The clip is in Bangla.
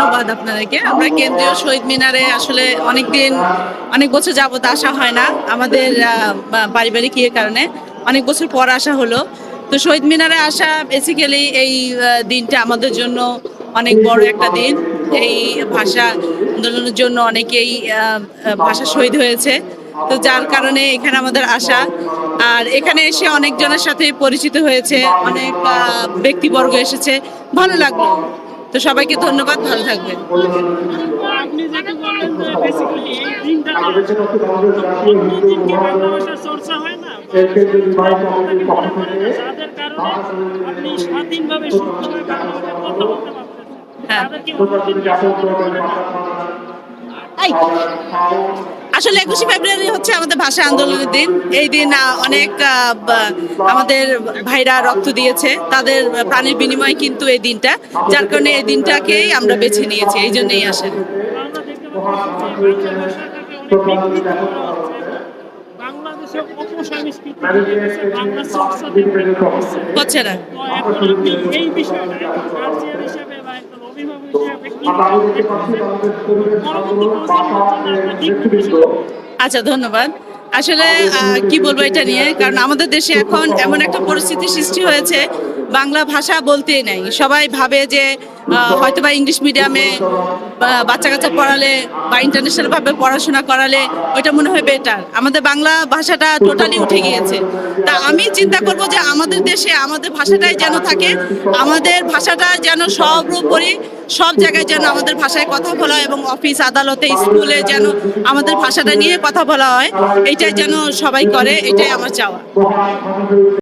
ধন্যবাদ আপনাদেরকে। আমরা কেন্দ্রীয় শহীদ মিনারে আসলে অনেকদিন, অনেক বছর যাবত আসা হয় না আমাদের পারিবারিক ইয়ে কারণে। অনেক বছর পর আসা হলো। তো শহীদ মিনারে আসা বেসিক্যালি এই দিনটা আমাদের জন্য অনেক বড় একটা দিন। এই ভাষা আন্দোলনের জন্য অনেকেই ভাষা শহীদ হয়েছে। তো যার কারণে এখানে আমাদের আসা। আর এখানে এসে অনেকজনের সাথে পরিচিত হয়েছে, অনেক ব্যক্তিবর্গ এসেছে। ভালো লাগল। তো সবাইকে ধন্যবাদ, ভালো থাকবেন। আপনি যেটা বললেন যে বেসিক্যালি এই দিনটা অন্য দিনকে বাংলা ভাষার চর্চা হয় না আপনি আসলে একুশে ফেব্রুয়ারি হচ্ছে আমাদের ভাষা আন্দোলনের দিন। এই দিন অনেক আমাদের ভাইরা রক্ত দিয়েছে তাদের প্রাণের বিনিময়ে কিন্তু এই দিনটা। যার কারণে এই দিনটাকেই আমরা বেছে নিয়েছি এই জন্যই আসেন। হচ্ছে না। এই বিষয়টা আচ্ছা ধন্যবাদ। আসলে কি বলব এটা নিয়ে? কারণ আমাদের দেশে এখন এমন একটা পরিস্থিতি সৃষ্টি হয়েছে বাংলা ভাষা বলতেই নাই। সবাই ভাবে যে হয়তো বা ইংলিশ মিডিয়ামে বাচ্চা কাচ্চা পড়ালে বা ইন্টারন্যাশনাল ভাবে পড়াশোনা করালে ওইটা মনে হয় বেটার আমাদের বাংলা ভাষাটা টোটালি উঠে গিয়েছে। তা আমি চিন্তা করব যে আমাদের দেশে আমাদের ভাষাটাই যেন থাকে, আমাদের ভাষাটা যেন সর্বোপরি সব জায়গায় যেন আমাদের ভাষায় কথা বলা হয় এবং অফিস আদালতে, স্কুলে যেন আমাদের ভাষাটা নিয়ে কথা বলা হয়, এটাই যেন সবাই করে, এটাই আমার চাওয়া।